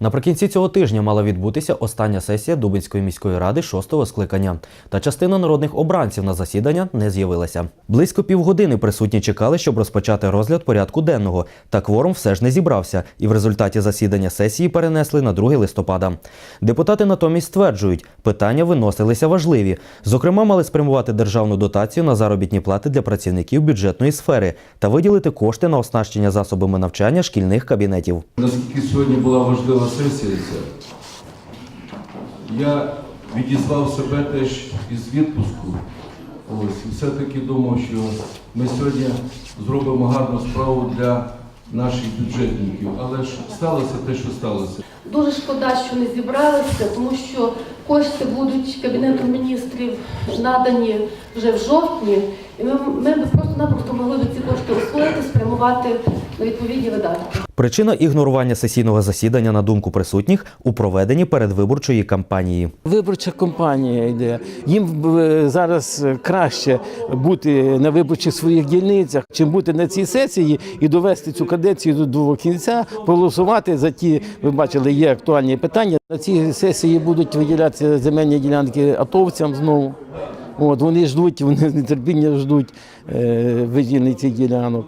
Наприкінці цього тижня мала відбутися остання сесія Дубинської міської ради шостого скликання. Та частина народних обранців на засідання не з'явилася. Близько півгодини присутні чекали, щоб розпочати розгляд порядку денного. Та кворум все ж не зібрався, і в результаті засідання сесії перенесли на 2 листопада. Депутати натомість стверджують, питання виносилися важливі. Зокрема, мали спрямувати державну дотацію на заробітні плати для працівників бюджетної сфери та виділити кошти на оснащення засобами навчання шкільних кабінетів. Наскільки сьогодні була важлива сесія я відізвав себе теж із відпуску. Ось, і все-таки думав, що ми сьогодні зробимо гарну справу для наших бюджетників. Але ж сталося те, що сталося. Дуже шкода, що не зібралися, тому що кошти будуть Кабінету міністрів надані вже в жовтні, і ми, ми просто-напросто могли б ці кошти освоїти, спрямувати на відповідні видатки. Причина ігнорування сесійного засідання на думку присутніх у проведенні передвиборчої кампанії. Виборча кампанія йде. Їм е, зараз краще бути на виборчих своїх дільницях, чим бути на цій сесії і довести цю каденцію до, до кінця, проголосувати за ті, ви бачили, є актуальні питання. На цій сесії будуть виділятися земельні ділянки атовцям знову. От вони ждуть, вони з нетерпінням ждуть е, виділення цих ділянок.